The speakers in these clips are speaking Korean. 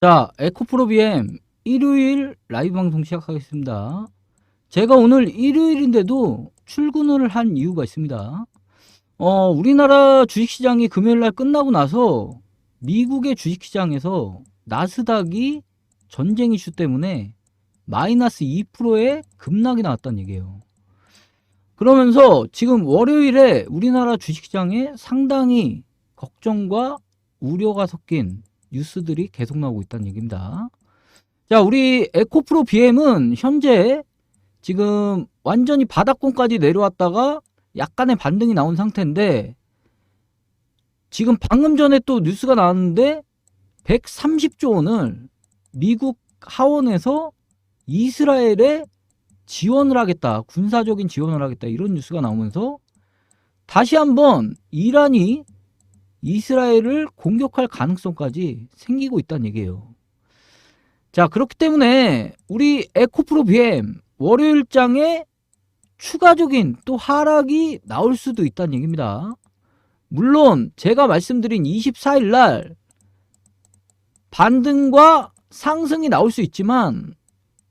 자, 에코프로 BM 일요일 라이브 방송 시작하겠습니다. 제가 오늘 일요일인데도 출근을 한 이유가 있습니다. 어, 우리나라 주식시장이 금요일 날 끝나고 나서 미국의 주식시장에서 나스닥이 전쟁 이슈 때문에 마이너스 2%의 급락이 나왔다는 얘기예요. 그러면서 지금 월요일에 우리나라 주식시장에 상당히 걱정과 우려가 섞인 뉴스들이 계속 나오고 있다는 얘기입니다. 자, 우리 에코프로 BM은 현재 지금 완전히 바닥권까지 내려왔다가 약간의 반등이 나온 상태인데 지금 방금 전에 또 뉴스가 나왔는데 130조 원을 미국 하원에서 이스라엘에 지원을 하겠다. 군사적인 지원을 하겠다. 이런 뉴스가 나오면서 다시 한번 이란이 이스라엘을 공격할 가능성까지 생기고 있다는 얘기예요. 자, 그렇기 때문에 우리 에코프로 BM 월요일장에 추가적인 또 하락이 나올 수도 있다는 얘기입니다. 물론 제가 말씀드린 24일 날 반등과 상승이 나올 수 있지만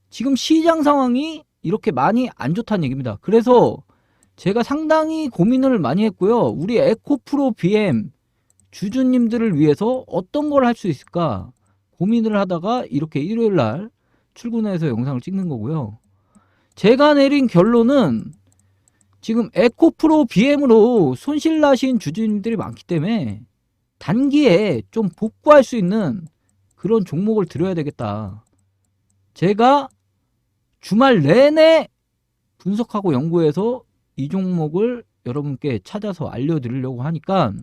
지금 시장 상황이 이렇게 많이 안 좋다는 얘기입니다. 그래서 제가 상당히 고민을 많이 했고요. 우리 에코프로 BM 주주님들을 위해서 어떤 걸 할 수 있을까 고민을 하다가 이렇게 일요일 날 출근해서 영상을 찍는 거고요. 제가 내린 결론은 지금 에코프로 BM으로 손실 나신 주주님들이 많기 때문에 단기에 좀 복구할 수 있는 그런 종목을 들여야 되겠다. 제가 주말 내내 분석하고 연구해서 이 종목을 여러분께 찾아서 알려드리려고 하니까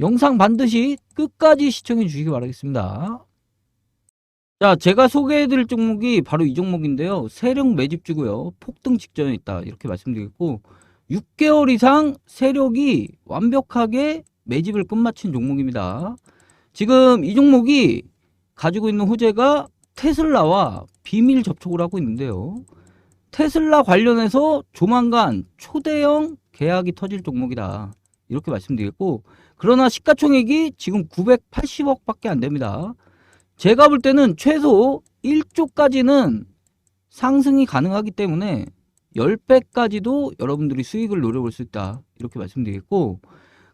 영상 반드시 끝까지 시청해 주시기 바라겠습니다. 자, 제가 소개해드릴 종목이 바로 이 종목인데요. 세력 매집주고요. 폭등 직전에 있다. 이렇게 말씀드리겠고 6개월 이상 세력이 완벽하게 매집을 끝마친 종목입니다. 지금 이 종목이 가지고 있는 호재가 테슬라와 비밀 접촉을 하고 있는데요. 테슬라 관련해서 조만간 초대형 계약이 터질 종목이다. 이렇게 말씀드리겠고 그러나 시가총액이 지금 980억밖에 안 됩니다. 제가 볼 때는 최소 1조까지는 상승이 가능하기 때문에 10배까지도 여러분들이 수익을 노려볼 수 있다. 이렇게 말씀드리겠고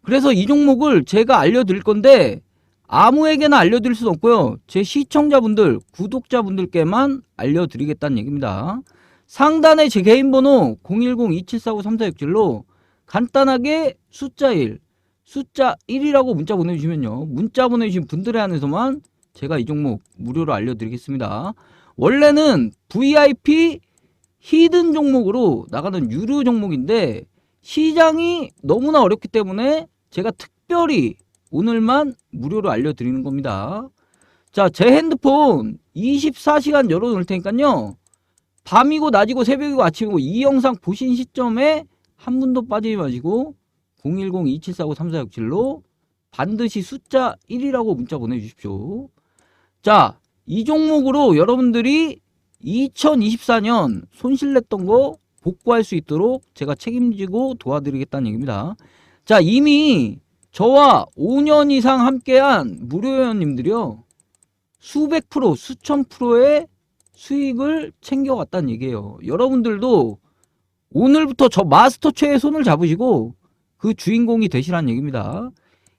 그래서 이 종목을 제가 알려드릴 건데 아무에게나 알려드릴 수는 없고요. 제 시청자분들, 구독자분들께만 알려드리겠다는 얘기입니다. 상단에 제 개인 번호 010-2745-3467로 간단하게 숫자 1, 숫자 1이라고 문자 보내주시면요. 문자 보내주신 분들에 한해서만 제가 이 종목 무료로 알려드리겠습니다. 원래는 VIP 히든 종목으로 나가는 유료 종목인데 시장이 너무나 어렵기 때문에 제가 특별히 오늘만 무료로 알려드리는 겁니다. 자, 제 핸드폰 24시간 열어놓을 테니까요. 밤이고 낮이고 새벽이고 아침이고 이 영상 보신 시점에 한 분도 빠지지 마시고 010-2745-3467로 반드시 숫자 1이라고 문자 보내주십시오. 자, 이 종목으로 여러분들이 2024년 손실 냈던 거 복구할 수 있도록 제가 책임지고 도와드리겠다는 얘기입니다. 자, 이미 저와 5년 이상 함께한 무료 회원님들이요. 수백 프로, 수천 프로의 수익을 챙겨갔다는 얘기예요. 여러분들도 오늘부터 저 마스터 최에 손을 잡으시고 그 주인공이 되시라는 얘기입니다.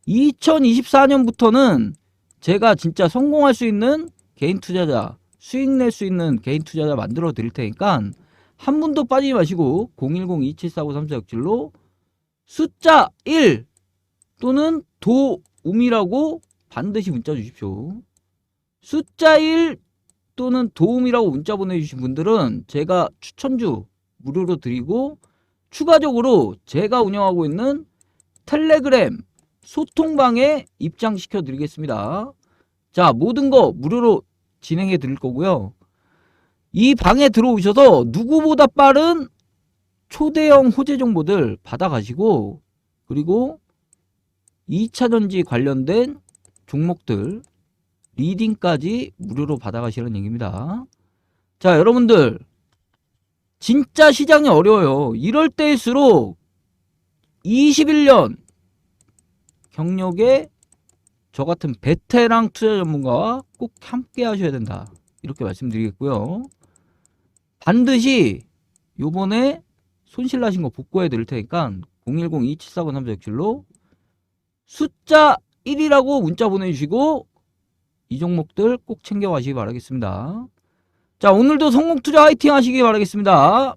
2024년부터는 제가 진짜 성공할 수 있는 개인 투자자, 수익 낼 수 있는 개인 투자자 만들어 드릴 테니까 한 분도 빠지지 마시고 010-2745-3467로 숫자 1 또는 도움이라고 반드시 문자 주십시오. 숫자 1 또는 도움이라고 문자 보내주신 분들은 제가 추천주 무료로 드리고 추가적으로 제가 운영하고 있는 텔레그램 소통방에 입장시켜 드리겠습니다. 자, 모든 거 무료로 진행해 드릴 거고요. 이 방에 들어오셔서 누구보다 빠른 초대형 호재 정보들 받아가시고 그리고 2차 전지 관련된 종목들 리딩까지 무료로 받아가시는 얘기입니다. 자, 여러분들 진짜 시장이 어려워요. 이럴 때일수록 21년 경력의 저 같은 베테랑 투자 전문가와 꼭 함께 하셔야 된다. 이렇게 말씀드리겠고요. 반드시 요번에 손실 나신 거 복구해 드릴 테니까 010-2749-3667로 숫자 1이라고 문자 보내주시고 이 종목들 꼭 챙겨 가시기 바라겠습니다. 자 오늘도 성공 투자 화이팅 하시기 바라겠습니다.